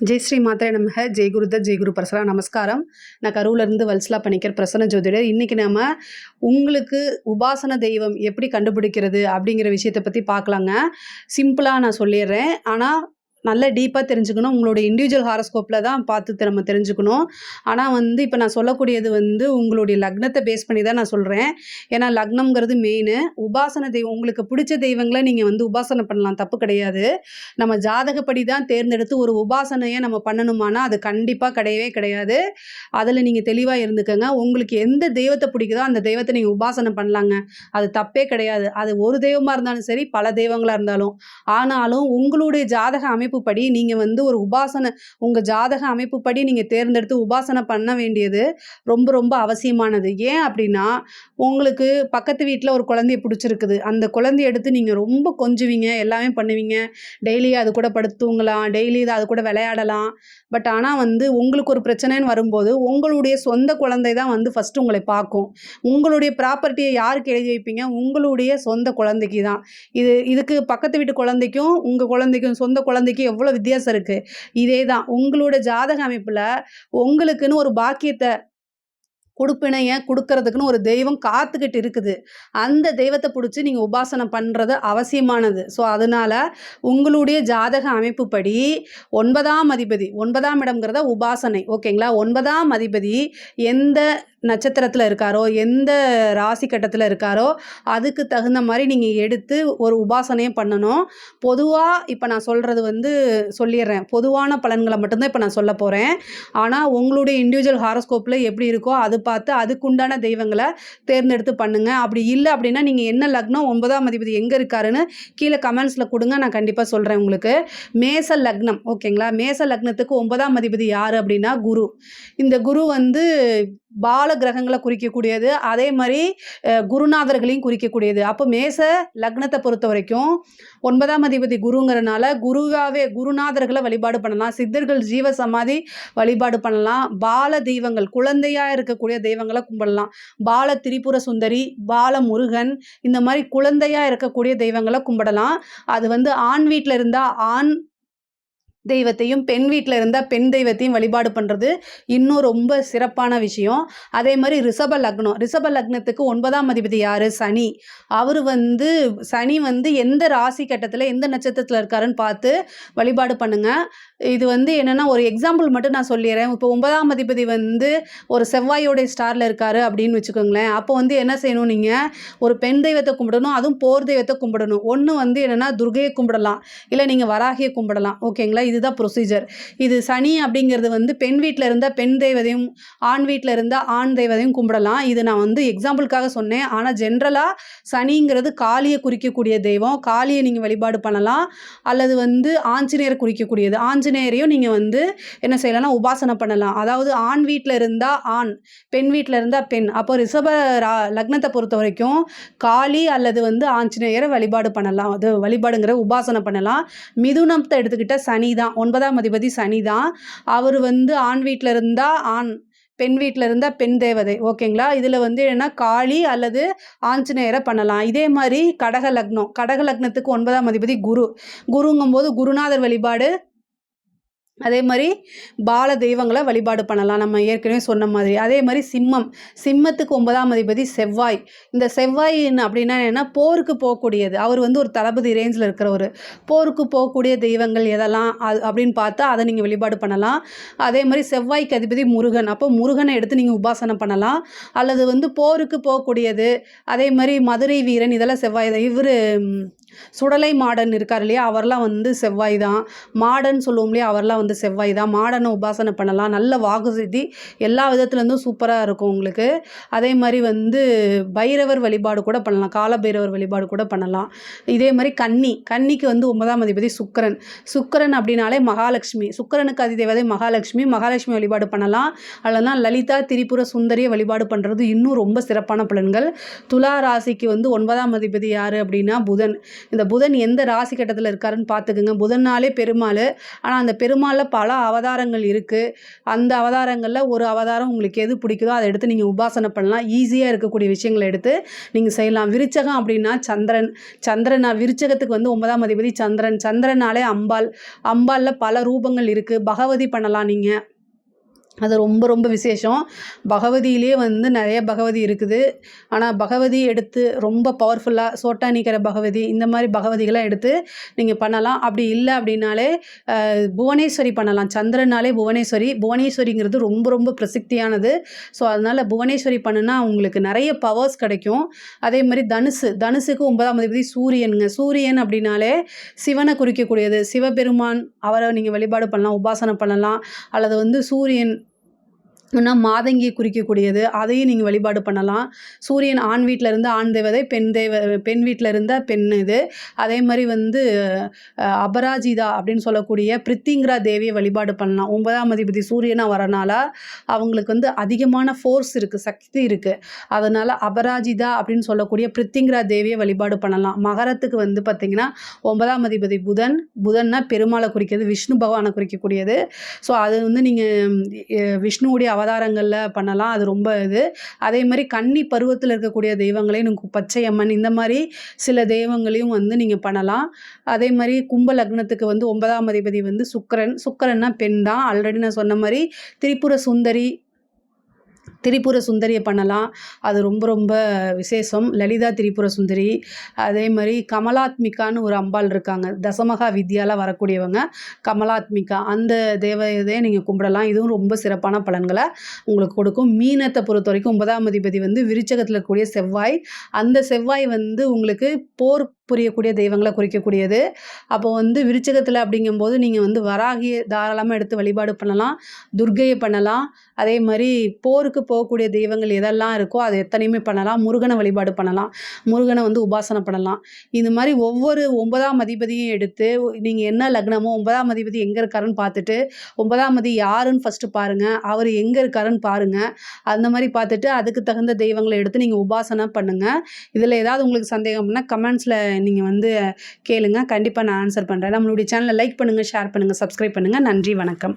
ஜெய் ஸ்ரீ மாத்திரை நமக. ஜெய் குருத ஜெய் குரு பிரசரா நமஸ்காரம். நான் கரூர்லேருந்து வல்சலா பண்ணிக்கிற பிரசன்ன ஜோதிடர். இன்றைக்கி நம்ம உங்களுக்கு உபாசன தெய்வம் எப்படி கண்டுபிடிக்கிறது அப்படிங்கிற விஷயத்தை பற்றி பார்க்கலாங்க. சிம்பிளாக நான் சொல்லிடுறேன். ஆனால் நல்ல டீப்பாக தெரிஞ்சுக்கணும். உங்களோட இண்டிவிஜுவல் ஹாரோஸ்கோப்பில் தான் பார்த்து நம்ம தெரிஞ்சுக்கணும். ஆனால் வந்து இப்போ நான் சொல்லக்கூடியது வந்து உங்களுடைய லக்னத்தை பேஸ் பண்ணி தான் நான் சொல்கிறேன் ஏன்னா லக்னம்ங்கிறது மெயின் உபாசன தெய்வம் உங்களுக்கு பிடிச்ச தெய்வங்களை நீங்கள் வந்து உபாசனை பண்ணலாம். தப்பு கிடையாது. நம்ம ஜாதகப்படி தான் தேர்ந்தெடுத்து ஒரு உபாசனையை நம்ம பண்ணணுமானா அது கண்டிப்பாக கிடையவே கிடையாது. அதில் நீங்கள் தெளிவாக இருந்துக்கோங்க. உங்களுக்கு எந்த தெய்வத்தை பிடிக்குதோ அந்த தெய்வத்தை நீங்கள் உபாசனை பண்ணலாங்க. அது தப்பே கிடையாது. அது ஒரு தெய்வமாக இருந்தாலும் சரி பல தெய்வங்களாக இருந்தாலும். ஆனாலும் உங்களுடைய ஜாதக அமைப்புப்படி நீங்கள் வந்து ஒரு உபாசனை உங்கள் ஜாதக அமைப்புப்படி நீங்கள் தேர்ந்தெடுத்து உபாசனை பண்ண வேண்டியது ரொம்ப ரொம்ப அவசியமானது. ஏன் அப்படின்னா உங்களுக்கு பக்கத்து வீட்டில் ஒரு குழந்தைய பிடிச்சிருக்குது. அந்த குழந்தைய எடுத்து நீங்கள் ரொம்ப கொஞ்சுவீங்க எல்லாமே பண்ணுவீங்க. டெய்லி அது கூட படுத்து தூங்கலாம் டெய்லி அது கூட விளையாடலாம். பட் ஆனால் வந்து உங்களுக்கு ஒரு பிரச்சனைன்னு வரும்போது உங்களுடைய சொந்த குழந்தை தான் வந்து ஃபஸ்ட்டு உங்களை பார்க்கும். உங்களுடைய ப்ராப்பர்ட்டியை யாருக்கு எழுதி வைப்பீங்க? உங்களுடைய சொந்த குழந்தைக்கு தான். இது இதுக்கு பக்கத்து வீட்டு குழந்தைக்கும் உங்கள் குழந்தைக்கும் சொந்த குழந்தைக்கும் எவ்வளோ வித்தியாசம் இருக்குது இதே தான் உங்களோட ஜாதக அமைப்பில் உங்களுக்குன்னு ஒரு பாக்கியத்தை கொடுப்பினைய கொடுக்கறதுக்குன்னு ஒரு தெய்வம் காத்துக்கிட்டு இருக்குது. அந்த தெய்வத்தை பிடிச்சி நீங்கள் உபாசனை பண்ணுறது அவசியமானது. ஸோ அதனால் உங்களுடைய ஜாதக அமைப்புப்படி ஒன்பதாம் அதிபதி ஒன்பதாம் இடம்ங்கிறத உபாசனை ஓகேங்களா? ஒன்பதாம் அதிபதி எந்த நட்சத்திரத்தில் இருக்காரோ எந்த ராசி கட்டத்தில் இருக்காரோ அதுக்கு தகுந்த மாதிரி நீங்கள் எடுத்து ஒரு உபாசனையும் பண்ணணும். பொதுவாக இப்போ நான் சொல்கிறது வந்து சொல்லிடுறேன். பொதுவான பலன்களை மட்டும்தான் இப்போ நான் சொல்ல போகிறேன் ஆனால் உங்களுடைய இண்டிவிஜுவல் ஹாரோஸ்கோப்பில் எப்படி இருக்கோ அது பார்த்து அதுக்குண்டான தெய்வங்களை தேர்ந்தெடுத்து பண்ணுங்கள் அப்படி இல்லை அப்படின்னா நீங்கள் என்ன லக்னம் ஒன்பதாம் அதிபதி எங்கே இருக்காருன்னு கீழே கமெண்ட்ஸில் கொடுங்க. நான் கண்டிப்பாக சொல்கிறேன் உங்களுக்கு. மேச லக்னம் ஓகேங்களா? மேச லக்னத்துக்கு ஒன்பதாம் அதிபதி யார் அப்படின்னா குரு. இந்த குரு வந்து பால கிரகங்களை குறிக்கக்கூடியது அதே மாதிரி குருநாதர்களையும் குறிக்கக்கூடியது. அப்போ மேச லக்னத்தை பொறுத்த வரைக்கும் ஒன்பதாம் அதிபதி குருங்கிறனால குருவாவே குருநாதர்களை வழிபாடு பண்ணலாம். சித்தர்கள் ஜீவ சமாதி வழிபாடு பண்ணலாம். பால தெய்வங்கள் குழந்தையாக இருக்கக்கூடிய தெய்வங்களை கும்பிடலாம். பால திரிபுர சுந்தரி பால முருகன் இந்த மாதிரி குழந்தையாக இருக்கக்கூடிய தெய்வங்களை கும்பிடலாம். அது வந்து ஆண் வீட்டில் இருந்தால் ஆண் தெய்வத்தையும் பெண் வீட்டில் இருந்தால் பெண் தெய்வத்தையும் வழிபாடு பண்ணுறது இன்னும் ரொம்ப சிறப்பான விஷயம். அதே மாதிரி ரிஷப லக்னம். ரிஷப லக்னத்துக்கு ஒன்பதாம் அதிபதி யார்? சனி. அவர் வந்து சனி வந்து எந்த ராசி கட்டத்தில் எந்த நட்சத்திரத்தில் இருக்காருன்னு பார்த்து வழிபாடு பண்ணுங்கள் இது வந்து என்னென்னா ஒரு எக்ஸாம்பிள் மட்டும் நான் சொல்லிடுறேன் இப்போ ஒன்பதாம் அதிபதி வந்து ஒரு செவ்வாயோடைய ஸ்டாரில் இருக்காரு அப்படின்னு வச்சுக்கோங்களேன். அப்போ வந்து என்ன செய்யணும் நீங்கள் ஒரு பெண் தெய்வத்தை கும்பிடணும் அதுவும் போர் தெய்வத்தை கும்பிடணும். ஒன்று வந்து என்னென்னா துர்கையை கும்பிடலாம். இல்லை நீங்கள் வராகியை கும்பிடலாம். ஓகேங்களா? இது இதுதான் ப்ரொசீஜர் இது சனி அப்படிங்கிறது வந்து பெண் வீட்டில் இருந்தால் பெண் தெய்வதையும் ஆண் வீட்டில் இருந்தால் ஆண் தெய்வதையும் கும்பிடலாம். இது நான் வந்து எக்ஸாம்பிளுக்காக சொன்னேன். ஆனால் ஜென்ரலாக சனிங்கிறது காளியை குறிக்கக்கூடிய தெய்வம். காளியை நீங்கள் வழிபாடு பண்ணலாம். அல்லது வந்து ஆஞ்சநேயர் குறிக்கக்கூடியது. ஆஞ்சநேயரையும் நீங்கள் வந்து என்ன செய்யலாம்னா உபாசனை பண்ணலாம். அதாவது ஆண் வீட்டில் இருந்தால் ஆண் பெண் வீட்டில் இருந்தால் பெண். அப்போ ரிஷப ரா லக்னத்தை பொறுத்த வரைக்கும் காளி அல்லது வந்து ஆஞ்சநேயரை வழிபாடு பண்ணலாம். அது வழிபாடுங்கிற உபாசனை பண்ணலாம். மிதுனத்தை எடுத்துக்கிட்டால் சனி தான் ஒன்பதாம் அதிபதி சனி தான். அவர் வந்து ஆண் வீட்டில் இருந்தால் ஆண் பெண் வீட்டில் இருந்தால் பெண் தேவதை. ஓகேங்களா? இதில் வந்து என்னென்னா காளி அல்லது ஆஞ்சநேயரை பண்ணலாம். இதே மாதிரி கடக லக்னம். கடக லக்னத்துக்கு ஒன்பதாம் அதிபதி குரு. குருங்கும்போது குருநாதர் வழிபாடு அதே மாதிரி பால தெய்வங்களை வழிபாடு பண்ணலாம். நம்ம ஏற்கனவே சொன்ன மாதிரி. அதே மாதிரி சிம்மம். சிம்மத்துக்கு ஒன்பதாம் அதிபதி செவ்வாய். இந்த செவ்வாய் அப்படின்னா என்ன போருக்கு போகக்கூடியது. அவர் வந்து ஒரு தளபதி ரேஞ்சில் இருக்கிறவர். போருக்கு போகக்கூடிய தெய்வங்கள் எதெல்லாம் அது அப்படின்னு பார்த்தா அதை நீங்கள் வழிபாடு பண்ணலாம். அதே மாதிரி செவ்வாய்க்கு அதிபதி முருகன். அப்போ முருகனை எடுத்து நீங்கள் உபாசனை பண்ணலாம். அல்லது வந்து போருக்கு போகக்கூடியது. அதே மாதிரி மதுரை வீரன் இதெல்லாம் செவ்வாய் தான். இவர் சுடலை மாடன் இருக்கார் இல்லையா? அவர்லாம் வந்து செவ்வாய் தான். மாடன் சொல்லுவோம் இல்லையா? அவர்லாம் வந்து செவ்வாய் தான். மாடனை உபாசனை பண்ணலாம். நல்ல வாக்கு சித்தி. எல்லா விதத்துலேருந்தும் சூப்பராக இருக்கும் உங்களுக்கு. அதே மாதிரி வந்து பைரவர் வழிபாடு கூட பண்ணலாம். கால பைரவர் வழிபாடு கூட பண்ணலாம். இதே மாதிரி கன்னி. கன்னிக்கு வந்து ஒன்பதாம் அதிபதி சுக்கிரன். சுக்கிரன் அப்படின்னாலே மகாலட்சுமி. சுக்கரனுக்கு அதிதேவதை மகாலட்சுமி. மகாலட்சுமி வழிபாடு பண்ணலாம். அல்லனா லலிதா திரிபுர சுந்தரிய வழிபாடு பண்ணுறது இன்னும் ரொம்ப சிறப்பான பலன்கள். துலா ராசிக்கு வந்து ஒன்பதாம் அதிபதி யார் அப்படின்னா புதன். இந்த புதன் எந்த ராசி கட்டத்தில் இருக்காருன்னு பார்த்துக்குங்க. புதன்னாலே பெருமாள். ஆனால் அந்த பெருமாள் பெருமாள்ல பல அவதாரங்கள் இருக்குது அந்த அவதாரங்களில் ஒரு அவதாரம் உங்களுக்கு எது பிடிக்குதோ, அதை எடுத்து நீங்கள் உபாசனை பண்ணலாம். ஈஸியாக இருக்கக்கூடிய விஷயங்களை எடுத்து நீங்கள் செய்யலாம். விருச்சகம் அப்படின்னா சந்திரன். சந்திரனா விருச்சகத்துக்கு வந்து ஒன்பதாம் அதிபதி சந்திரன். சந்திரனாலே அம்பாள். அம்பாலில் பல ரூபங்கள் இருக்குது பகவதி பண்ணலாம் நீங்கள் அது ரொம்ப ரொம்ப விசேஷம். பகவதியிலேயே வந்து நிறைய பகவதி இருக்குது. ஆனால் பகவதி எடுத்து ரொம்ப பவர்ஃபுல்லா சோட்டானிக்கர பகவதி, இந்த மாதிரி பகவதிகளாம் எடுத்து நீங்கள் பண்ணலாம். அப்படி இல்லை அப்படின்னாலே புவனேஸ்வரி பண்ணலாம். சந்திரனாலே புவனேஸ்வரி. புவனேஸ்வரிங்கிறது ரொம்ப ரொம்ப பிரசித்தியானது. ஸோ, அதனால் புவனேஸ்வரி பண்ணுனா உங்களுக்கு நிறைய பவர்ஸ் கிடைக்கும். அதே மாதிரி தனுசு. தனுசுக்கு ஒன்பதாம் அதிபதி சூரியனுங்க. சூரியன் அப்படின்னாலே சிவனை குறிக்கக்கூடியது. சிவபெருமான் அவரை நீங்கள் வழிபாடு பண்ணலாம். உபாசனை பண்ணலாம். அல்லது வந்து சூரியன் இன்னும் மாதங்கி குறிக்கக்கூடியது. அதையும் நீங்கள் வழிபாடு பண்ணலாம். சூரியன் ஆண் வீட்டில் இருந்து ஆண் தேவதை, பெண் தேவ பெண் வீட்டில் இருந்தால் பெண் இது. அதே மாதிரி வந்து அபராஜிதா அப்படின்னு சொல்லக்கூடிய பிரித்திங்கிரா தேவியை வழிபாடு பண்ணலாம். ஒன்பதாம் அதிபதி சூரியனா வரனால, அவங்களுக்கு வந்து அதிகமான ஃபோர்ஸ் இருக்குது சக்தி இருக்குது அதனால் அபராஜிதா அப்படின்னு சொல்லக்கூடிய பிரித்திங்கிரா தேவியை வழிபாடு பண்ணலாம். மகரத்துக்கு வந்து பார்த்திங்கன்னா ஒன்பதாம் அதிபதி புதன். புதன்னா பெருமாளை குறிக்கிறது. விஷ்ணு பகவானை குறிக்கக்கூடியது. ஸோ, அது வந்து நீங்கள் விஷ்ணுவுடைய அவதாரங்களில் பண்ணலாம். அது ரொம்ப இது. அதே மாதிரி கன்னி பருவத்தில் இருக்கக்கூடிய தெய்வங்களையும் நீங்கள் பச்சையம்மன் இந்த மாதிரி சில தெய்வங்களையும் வந்து நீங்கள் பண்ணலாம். அதே மாதிரி கும்ப லக்னத்துக்கு வந்து ஒன்பதாம் அதிபதி வந்து சுக்கரன் சுக்கரன்னா பெண் தான். ஆல்ரெடி நான் சொன்ன மாதிரி திரிபுர சுந்தரி திரிபுர சுந்தரியை பண்ணலாம். அது ரொம்ப ரொம்ப விசேஷம். லலிதா திரிபுர சுந்தரி. அதே மாதிரி கமலாத்மிகான்னு ஒரு அம்பாள் இருக்காங்க. தசமகா வித்யால வரக்கூடியவங்க. கமலாத்மிகா. அந்த தேவதையை நீங்கள் கும்பிடலாம். இதுவும் ரொம்ப சிறப்பான பலன்களை உங்களுக்கு கொடுக்கும். மீனத்தை பொறுத்த வரைக்கும் ஒன்பதாம் அதிபதி வந்து விருச்சகத்தில் கூடிய செவ்வாய். அந்த செவ்வாய் வந்து உங்களுக்கு போர் புரியக்கூடிய தெய்வங்களை குறிக்கக்கூடியது. அப்போ வந்து விருச்சகத்தில் அப்படிங்கும்போது நீங்கள் வந்து வராகிய தாராளமாக எடுத்து வழிபாடு பண்ணலாம். துர்கையை பண்ணலாம். அதே மாதிரி போருக்கு போகக்கூடிய தெய்வங்கள் எதெல்லாம் இருக்கோ, அது எத்தனையுமே பண்ணலாம். முருகனை வழிபாடு பண்ணலாம். முருகனை வந்து உபாசனை பண்ணலாம். இது மாதிரி ஒவ்வொரு ஒன்பதாம் அதிபதியும் எடுத்து நீங்கள் என்ன லக்னமோ ஒன்பதாம் அதிபதி எங்கே இருக்காருன்னு பார்த்துட்டு, ஒன்பதாம் அதி யாருன்னு ஃபஸ்ட்டு பாருங்கள் அவர் எங்கே இருக்காருன்னு பாருங்க. அந்த மாதிரி பார்த்துட்டு அதுக்கு தகுந்த தெய்வங்களை எடுத்து நீங்கள் உபாசனை பண்ணுங்கள் இதில் ஏதாவது உங்களுக்கு சந்தேகம்னா கமெண்ட்ஸில் நீங்கள் வந்து கேளுங்கள் கண்டிப்பாக நான் ஆன்சர் பண்ணுறேன் நம்மளுடைய சேனலை லைக் பண்ணுங்கள் ஷேர் பண்ணுங்கள் சப்ஸ்கிரைப் பண்ணுங்கள் நன்றி, வணக்கம்.